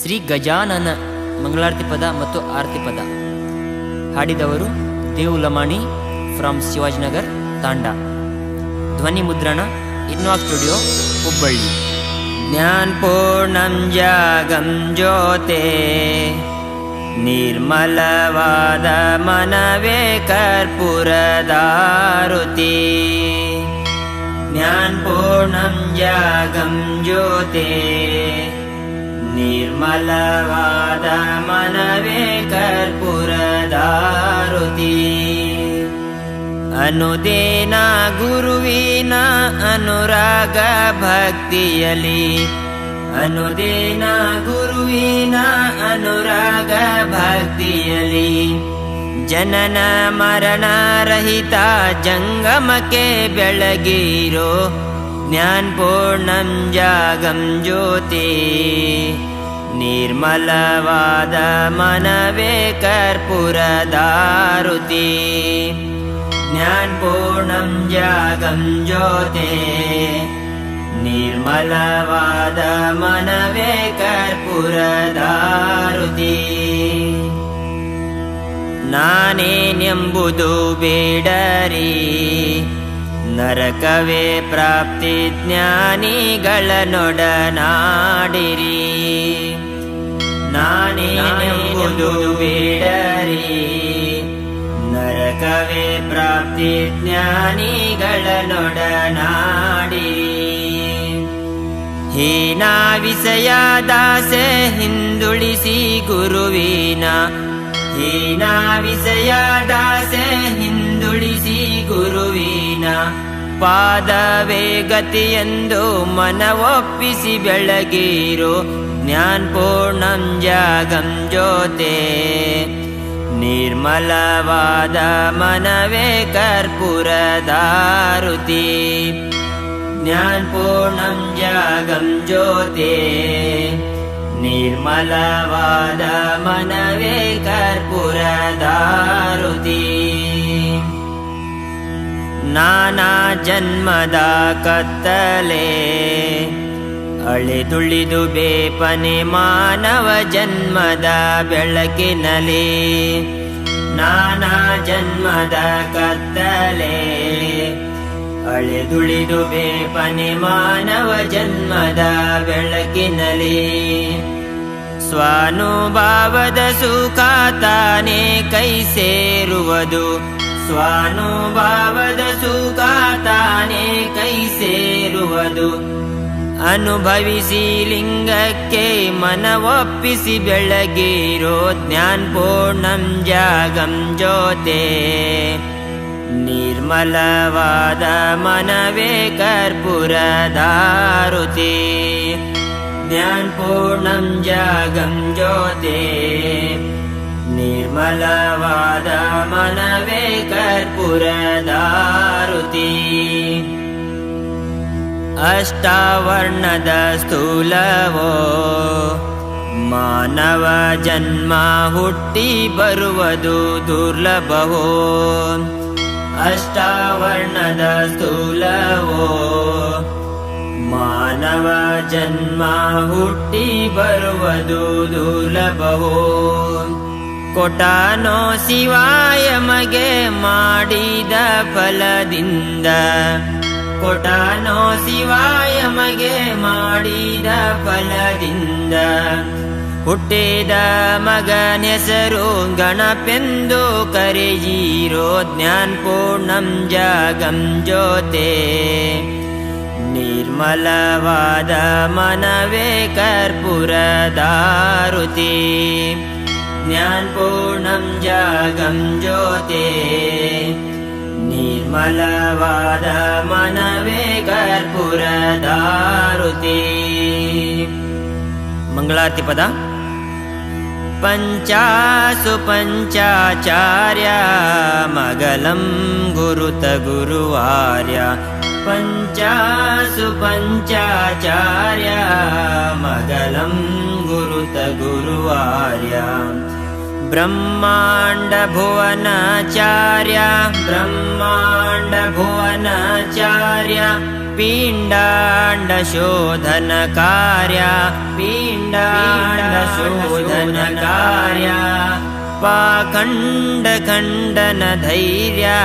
ಶ್ರೀ ಗಜಾನನ ಮಂಗಳಾರತಿ ಪದ ಮತ್ತು ಆರತಿ ಪದ ಹಾಡಿದವರು ದೇವು ಲಮಾಣಿ ಫ್ರಮ್ ಶಿವಾಜಿನಗರ್, ತಾಂಡ. ಧ್ವನಿ ಮುದ್ರಣ ಇನ್ವಾಕ್ ಸ್ಟುಡಿಯೋ, ಹುಬ್ಬಳ್ಳಿ. ಜ್ಞಾನ್ ಪೂರ್ಣಂ ಜಾಗಂ ಜ್ಯೋತೆ. ನಿರ್ಮಲವಾದ ಮನವೇ ಕರ್ಪೂರದಾರುತಿ. ಜ್ಞಾನ್ ಪೂರ್ಣಂ ಜಾಗಂ ಜ್ಯೋತೆ. निर्मलवादमनवे कर्पुरदारुति। अनुदीना गुर्वीना अनुराग भक्तिली अनुदेन गुर्वीना अनुराग भक्तिली जनन मरणरहिता जङ्गमके बेळगीरो ज्ञानपूर्णं जागं ज्योति ಪೂರ್ಣಂ ಜಾಗಂ ಜ್ಯೋತಿ ನಿರ್ಮಲವಾದ ಮನವೇ ಕರ್ಪೂರದಾರುತಿ ಜ್ಞಾನ್ ಪೂರ್ಣಂ ಜಾಗಂ ಜ್ಯೋತೆ ನಿರ್ಮಲವಾದ ಮನವೇ ಕರ್ಪೂರದಾರುತಿ ನಾನೇನೆಂಬುದು ಬೇಡರಿ ನರಕವೇ ಪ್ರಾಪ್ತಿ ಜ್ಞಾನಿಗಳ ನೊಡನಾಡಿರಿ ನಾನೇನೆಂಬುದು ಬೇಡರಿ. ನರಕವೇ ಪ್ರಾಪ್ತಿ ಜ್ಞಾನಿಗಳ ನೊಡನಾಡಿರಿ ಹೀನ ವಿಷಯ ದಾಸೆ ಹಿಂದುಳಿಸಿ ಗುರುವಿನ. ಹೀನ ವಿಷಯ ದಾಸೆ ಹಿಂದುಳಿಸಿ ಗುರುವಿನ. ಪಾದವೇ ಗತಿಯೆಂದು ಮನವೊಪ್ಪಿಸಿ ಬೆಳಗಿರು. ज्ञानपूर्णं जागं ज्योते निर्मलवादमनवे कर्पूरदारुति ज्ञानपूर्णं जागं ज्योते निर्मलवादमनवे कर्पूरदारुति नानाजन्मदा कत्तले ಅಳೆದುಳಿದು ಬೇಪನೆ ಮಾನವ ಜನ್ಮದ ಬೆಳಕಿನಲಿ ನಾನಾ ಜನ್ಮದ ಕತ್ತಲೆ. ಅಳೆದುಳಿದು ಬೇಪನೆ ಮಾನವ ಜನ್ಮದ ಬೆಳಕಿನಲಿ ಸ್ವಾನುಭಾವದ ಸುಖ ತಾನೇ ಕೈ ಸೇರುವುದು. ಸ್ವಾನುಭಾವದ ಸುಖ ತಾನೇ ಕೈ ಸೇರುವುದು. ಅನುಭವಿಸಿ ಲಿಂಗಕ್ಕೆ ಮನವೊಪ್ಪಿಸಿ ಬೆಳಗಿರೋ ಜ್ಞಾನ್ ಪೂರ್ಣಂ ಜಾಗಂ ಜ್ಯೋತೆ ನಿರ್ಮಲವಾದ ಮನವೇ ಕರ್ಪೂರದಾರುತಿ ಜ್ಞಾನ್ ಪೂರ್ಣಂ ಜಾಗಂ ಜ್ಯೋತೆ ನಿರ್ಮಲವಾದ ಮನವೇ ಕರ್ಪೂರದಾರುತಿ ಅಷ್ಟಾವರ್ಣದ ಸ್ಥೂಲವೋ ಮಾನವ ಜನ್ಮ ಹುಟ್ಟಿ ಬರುವುದು ದುರ್ಲಭವೋ ಅಷ್ಟಾವರ್ಣದ ಸ್ಥೂಲವೋ ಮಾನವ ಜನ್ಮ ಹುಟ್ಟಿ ಬರುವುದು ದುರ್ಲಭವೋ ಕೊಟಾನೋ ಶಿವಾಯ ಮಗೆ ಮಾಡಿದ ಫಲದಿಂದ ಕೊಟಾನೋ ಶಿವಾಯ ಮಗೆ ಮಾಡಿದ ಫಲದಿಂದ ಹುಟ್ಟಿದ ಮಗನೆಸರು ಗಣಪೆಂದು ಕರೆಯೀರೋ ಜ್ಞಾನ್ ಪೂರ್ಣಂ ಜಾಗಂ ಜ್ಯೋತೆ ನಿರ್ಮಲವಾದ ಮನವೇ ಕರ್ಪೂರದಾರುತಿ ಜ್ಞಾನ್ ಪೂರ್ಣಂ ಜಾಗಂ ಜ್ಯೋತೆ मलवादमनवे कर्पुरदारुति। मङ्गलातिपद पञ्चासु पञ्चाचार्या मगलं गुरुत गुरुवार्या। पञ्चासु पञ्चाचार्या मगलं गुरुत गुरुवार्या। ब्रह्माण्ड भुवनाचार्या पिण्डाण्डशोधनकार्य पिण्डाण्डशोधनकार्य पिण्डाण्ड शोधनकार्या पाखण्डखण्डनधैर्या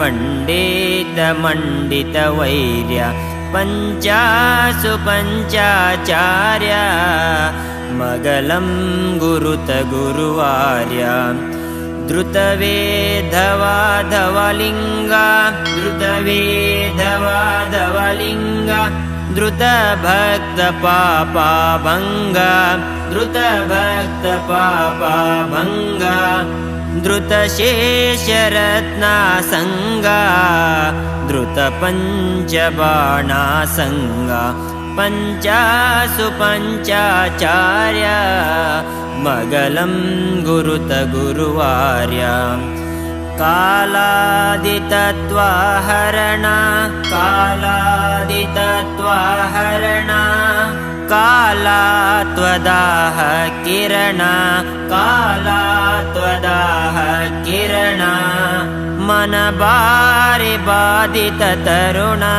पण्डितमण्डितवैर्या पञ्चासु पञ्चाचार्या मगलं गुरुतगुरुवार्या द्रुतवेधवाधवलिङ्गा द्रुतवेधवाधवलिङ्गा द्रुतभक्त पापापा भङ्गा द्रुतभक्त द्रुतशेषरत्नासङ्गा द्रुतपञ्चबाणासङ्गा। पञ्चासु पञ्चाचार्या मगलं गुरुतगुरुवार्या कालादितत्वाहरणा कालादितत्वाहरणा कालात्वदाः किरणा कालात्वदाः किरणा। मनबारिबादितरुणा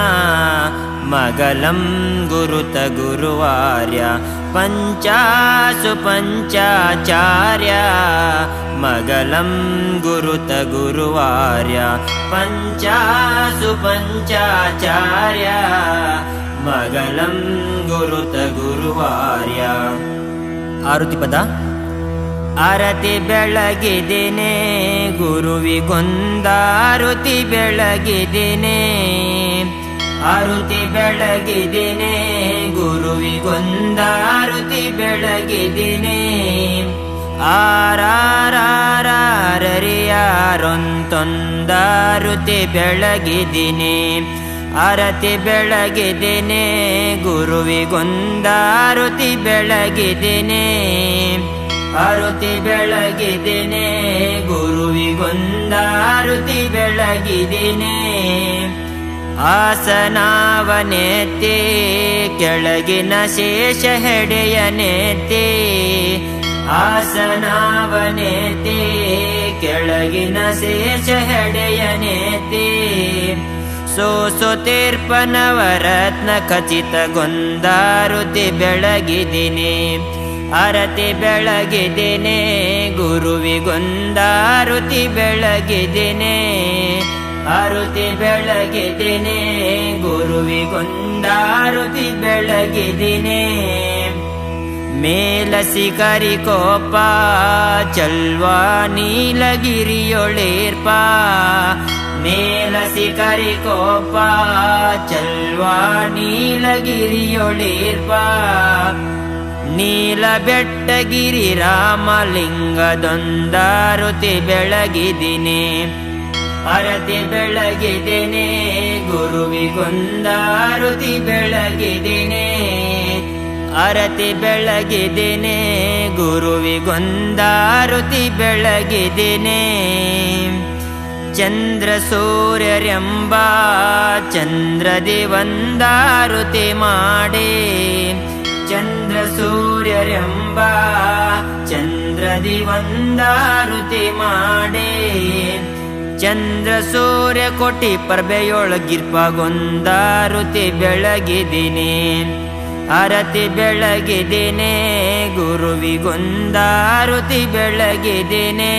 ಮಗಲಂ ಗುರುತ ಗುರುವಾರ್ಯ, ಪಂಚಾಸು ಪಂಚಾಚಾರ್ಯ. ಮಗಲಂ ಗುರುತ ಗುರುವಾರ್ಯ, ಪಂಚಾಸು ಪಂಚಾಚಾರ್ಯ. ಮಗಲಂ ಗುರುತ ಗುರುವಾರ್ಯ. ಆರುತಿ ಪದ ಆರತಿ ಬೆಳಗಿದಿನೇ ಗುರುವಿಗೊಂದಾರುತಿ ಬೆಳಗಿದಿನೇ ಆರುತಿ ಬೆಳಗಿದಿನೇ ಗುರುವಿಗೊಂದಾರುತಿ ಬೆಳಗಿದಿನೇ. ಆರಾರಾರರಿಯಾರೊಂದೊಂದಾರುತಿ ಬೆಳಗಿದಿನೇ ಆರತಿ ಬೆಳಗಿದಿನೇ ಗುರುವಿಗೊಂದಾರುತಿ ಬೆಳಗಿದಿನೇ. ಆರುತಿ ಬೆಳಗಿದಿನೇ ಗುರುವಿಗೊಂದಾರುತಿ ಬೆಳಗಿದಿನೇ. ಆಸನಾವನೆತ್ತಿ, ಕೆಳಗಿನ ಶೇಷ ಹೆಡೆಯನೆತ್ತಿ. ಆಸನಾವನೆತ್ತಿ, ಕೆಳಗಿನ ಶೇಷ ಹೆಡೆಯನೆತ್ತಿ. ಸೋಸೊತಿರ್ಪನವರತ್ನ ಖಚಿತಗೊಂದಾರುತಿ ಬೆಳಗಿದಿನಿ. ಅರತಿ ಬೆಳಗಿದಿನೇ, ಗುರುವಿಗೊಂದಾರುತಿ ಬೆಳಗಿದಿನೇ. ಆರುತಿ ಬೆಳಗಿದಿನೇ ಗುರುವಿಗೊಂದಾರುತಿ ಬೆಳಗಿದಿನೇ ಮೇಲಸಿ ಕರಿಕೋಪ ಚಲ್ವಾ ನೀಲಗಿರಿಯೊಳಿರ್ಪ. ಮೇಲಸಿ ಕರಿಕೋಪ ಚಲ್ವಾ ನೀಲಗಿರಿಯೊಳೇರ್ಪ. ನೀಲ ಬೆಟ್ಟಗಿರಿ ರಾಮಲಿಂಗದೊಂದಾರುತಿ ಬೆಳಗಿದಿನೇ ಅರತಿ ಬೆಳಗಿದಿನೇ ಗುರುವಿಗೊಂದಾರುತಿ ಬೆಳಗಿದಿನೇ ಅರತಿ ಬೆಳಗಿದಿನೇ ಗುರುವಿಗೊಂದಾರುತಿ ಬೆಳಗಿದಿನೇ ಚಂದ್ರ ಸೂರ್ಯರೆಂಬ ಚಂದ್ರದಿ ಒಂದಾರುತಿ ಮಾಡಿ. ಚಂದ್ರ ಸೂರ್ಯರೆಂಬ ಚಂದ್ರದಿ ಒಂದಾರುತಿ ಮಾಡಿ. ಚಂದ್ರ ಸೂರ್ಯ ಕೋಟಿ ಪರ್ಬೆಯೊಳಗಿರ್ಪಗೊಂದಾರುತಿ ಬೆಳಗಿದಿನಿ. ಅರತಿ ಬೆಳಗಿದಿನೇ ಗುರುವಿಗೊಂದಾರುತಿ ಬೆಳಗಿದಿನೇ.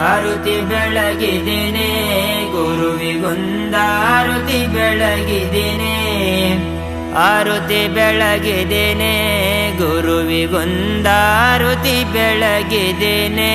ಅರುತಿ ಬೆಳಗಿದಿನೇ ಗುರುವಿಗೊಂದಾರುತಿ ಬೆಳಗಿದಿನೇ. ಆರುತಿ ಬೆಳಗಿದಿನೇ ಗುರುವಿಗೊಂದಾರುತಿ ಬೆಳಗಿದಿನೇ.